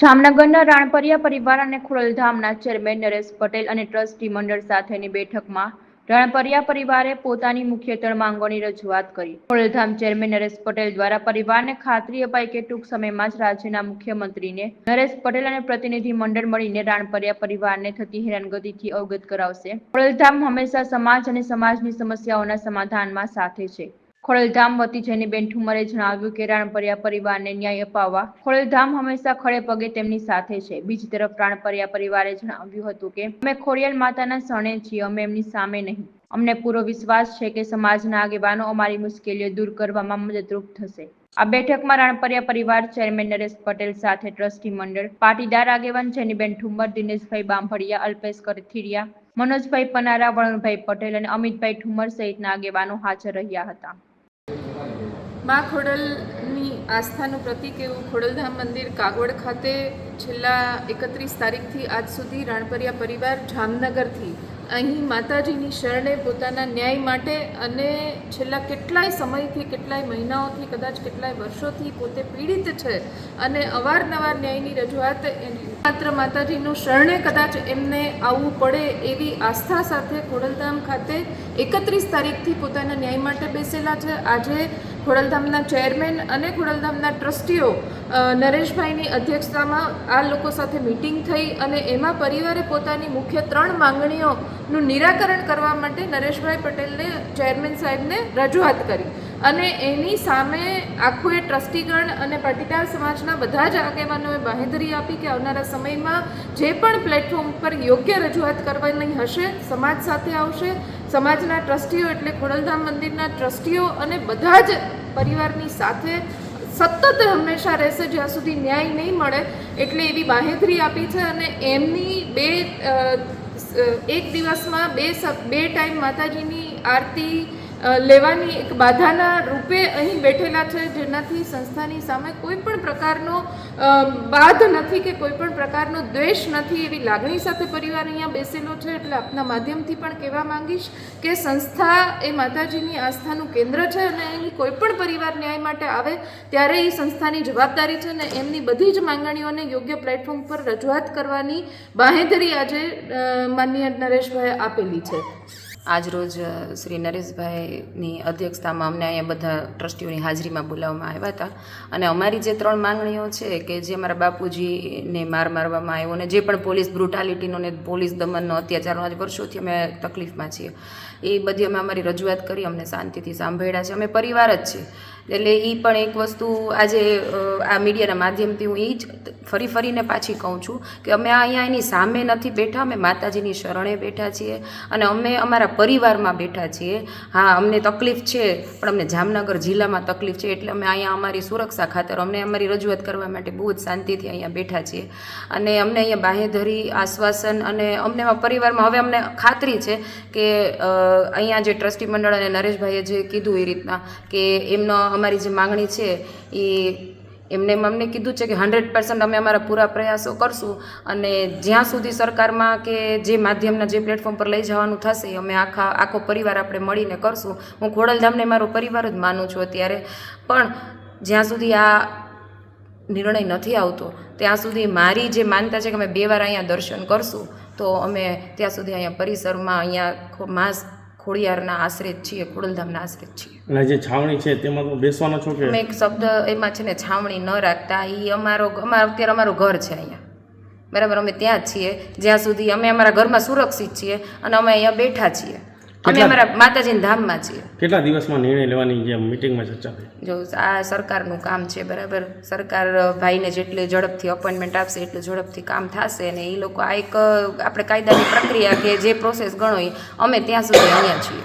જામનગરના રાણપરિયા પરિવાર અને ખોડલધામના ચેરમેન નરેશ પટેલ અને ટ્રસ્ટી મંડળ સાથેની બેઠકમાં રાણપરિયા પરિવારે પોતાની મુખ્ય ત્રણ માંગોની રજૂઆત કરી. ખોડલધામ ચેરમેન નરેશ પટેલ દ્વારા પરિવારને ખાતરી અપાઈ કે ટૂંક સમયમાં જ રાજ્યના મુખ્યમંત્રીને નરેશ પટેલ અને પ્રતિનિધિ મંડળ મળીને રાણપરિયા પરિવારને થતી હેરાનગતિથી અવગત કરાવશે. ખોડલધામ હંમેશા સમાજ અને સમાજની સમસ્યાઓના સમાધાનમાં સાથે છે. ખોડલધામ વતી જેનીબેન ઠુમરે જણાવ્યું કે, રાણપરિયા પરિવારને ન્યાય અપાવવા. ખોડલધામ હંમેશા ખડે પગે તેમની સાથે છે. બીજી તરફ રાણપરિયા પરિવારે જણાવ્યું હતું કે, અમે ખોડિયાલ માતાના શરણે છીએ. અમે એમની સામે નહીં. અમને પૂરો વિશ્વાસ છે કે સમાજના આગેવાનો અમારી મુશ્કેલીઓ દૂર કરવામાં મદદરૂપ થશે. આ બેઠકમાં રાણપરિયા પરિવાર ચેરમેન નરેશ પટેલ સાથે ટ્રસ્ટી મંડળ, પાટીદાર આગેવાન જેનીબેન ઠુમર, દિનેશભાઈ બાંભડિયા, અલ્પેશ કરથીરિયા મનોજભાઈ પનારા, વરુણભાઈ પટેલ અને અમિતભાઈ ઠુમર સહિતના આગેવાનો હાજર રહ્યા હતા. મા ખોડલની આસ્થાનું પ્રતીક એવું ખોડલધામ મંદિર કાગવડ ખાતે છેલ્લા એકત્રીસ તારીખથી આજ સુધી રાણપરિયા પરિવાર જામનગરથી અહીં માતાજીની શરણે પોતાના ન્યાય માટે અને છેલ્લા કેટલાય સમયથી, કેટલાય મહિનાઓથી, કદાચ કેટલાય વર્ષોથી પોતે પીડિત છે અને અવારનવાર ન્યાયની રજૂઆત એ- માત્ર માતાજીનું શરણે કદાચ એમને આવવું પડે એવી આસ્થા સાથે ખોડલધામ ખાતે એકત્રીસ તારીખથી પોતાના ન્યાય માટે બેસેલા છે. આજે ખોડલધામના ચેરમેન અને ખોડલધામના ટ્રસ્ટીઓ નરેશભાઈની અધ્યક્ષતામાં આ લોકો સાથે મિટિંગ થઈ અને એમાં પરિવારે પોતાની મુખ્ય ત્રણ માંગણીઓનું નિરાકરણ કરવા માટે નરેશભાઈ પટેલને ચેરમેન સાહેબને રજૂઆત કરી. અને એની સામે આખું એ ટ્રસ્ટીગણ અને પાટીદાર સમાજના બધા જ આગેવાનોએ બાંહેધરી આપી કે આવનારા સમયમાં જે પણ પ્લેટફોર્મ પર યોગ્ય રજૂઆત કરવાની હશે, સમાજ સાથે આવશે. સમાજના ટ્રસ્ટીઓ એટલે ખોડલધામ મંદિરના ટ્રસ્ટીઓ અને બધા જ પરિવારની સાથે સતત હંમેશા રહેશે, જ્યાં સુધી ન્યાય નહીં મળે. એટલે એવી બાંહેધરી આપી છે અને એમની બે એક દિવસમાં બે બે ટાઈમ માતાજીની આરતી લેવાની એક બાધાના રૂપે અહીં બેઠેલા છે, જેનાથી સંસ્થાની સામે કોઈ પણ પ્રકારનો બાધ નથી કે કોઈ પણ પ્રકારનો દ્વેષ નથી એવી લાગણી સાથે પરિવાર અહીંયા બેસેલો છે. એટલે આપના માધ્યમથી પણ કહેવા માંગીશ કે સંસ્થા એ માતાજીની આસ્થાનું કેન્દ્ર છે અને અહીં કોઈ પણ પરિવાર ન્યાય માટે આવે ત્યારે એ સંસ્થાની જવાબદારી છે અને એમની બધી જ માંગણીઓને યોગ્ય પ્લેટફોર્મ પર રજૂઆત કરવાની બાંહેધરી આજે માનનીય નરેશભાઈએ આપેલી છે. આજરોજ શ્રી નરેશભાઈની અધ્યક્ષતામાં અમને અહીંયા બધા ટ્રસ્ટીઓની હાજરીમાં બોલાવવામાં આવ્યા હતા. અને અમારી જે ત્રણ માંગણીઓ છે કે જે અમારા બાપુજીને માર મારવામાં આવ્યો અને જે પણ પોલીસ બ્રુટાલિટીનો ને પોલીસ દમનનો અત્યાચારનો આજ વર્ષોથી અમે તકલીફમાં છીએ, એ બધી અમે અમારી રજૂઆત કરી, અમને શાંતિથી સાંભળ્યા છે. અમે પરિવાર જ છીએ. એટલે એ પણ એક વસ્તુ આજે આ મીડિયાના માધ્યમથી હું એ જ ફરી ફરીને પાછી કહું છું કે અમે અહીંયા એની સામે નથી બેઠા, અમે માતાજીની શરણે બેઠા છીએ અને અમે અમારા પરિવારમાં બેઠા છીએ. હા, અમને તકલીફ છે, પણ અમને જામનગર જિલ્લામાં તકલીફ છે, એટલે અમે અહીંયા અમારી સુરક્ષા ખાતર, અમને અમારી રજૂઆત કરવા માટે બહુ જ શાંતિથી અહીંયા બેઠા છીએ. અને અમને અહીંયા બાહેધરી, આશ્વાસન અને અમને પરિવારમાં હવે અમને ખાતરી છે કે અહીંયા જે ટ્રસ્ટી મંડળ અને નરેશભાઈએ જે કીધું એ રીતના કે એમનો અમારી જે માંગણી છે એ એમને અમને કીધું છે કે હંડ્રેડ પર્સન્ટ અમે અમારા પૂરા પ્રયાસો કરશું અને જ્યાં સુધી સરકારમાં કે જે માધ્યમના જે પ્લેટફોર્મ પર લઈ જવાનું થશે, અમે આખા, આખો પરિવાર આપણે મળીને કરશું. હું ખોડલધામને મારો પરિવાર જ માનું છું અત્યારે. પણ જ્યાં સુધી આ નિર્ણય નથી આવતો, ત્યાં સુધી મારી જે માનતા છે કે અમે બે વાર અહીંયા દર્શન કરશું, તો અમે ત્યાં સુધી અહીંયા પરિસરમાં અહીંયા ખો- માસ ખોડિયારના આશ્રિત છીએ ખોડલધામના આશ્રિત છીએ. અને જે છાવણી છે તેમાં તમે બેસવાનો છો કે? અમે એક શબ્દ એમાં છે ને છાવણી ન રાખતા એ અમારો અમારો અત્યારે અમારું ઘર છે અહીંયા. બરાબર અમે ત્યાં જ છીએ. જ્યાં સુધી અમે અમારા ઘરમાં સુરક્ષિત છીએ અને અમે અહીંયા બેઠા છીએ. અમે અમારા માતાજીના ધામમાં છીએ. કેટલા દિવસમાં નિર્ણય લેવાની જે મિટિંગમાં ચર્ચા થઈ? જો આ સરકારનું કામ છે બરાબર? સરકાર ભાઈને જેટલી ઝડપથી અપોઇન્ટમેન્ટ આપશે એટલું ઝડપથી કામ થશે અને એ લોકો આ એક આપણે કાયદાની પ્રક્રિયા કે જે પ્રોસેસ ગણો અમે ત્યાં સુધી અહીંયા છીએ.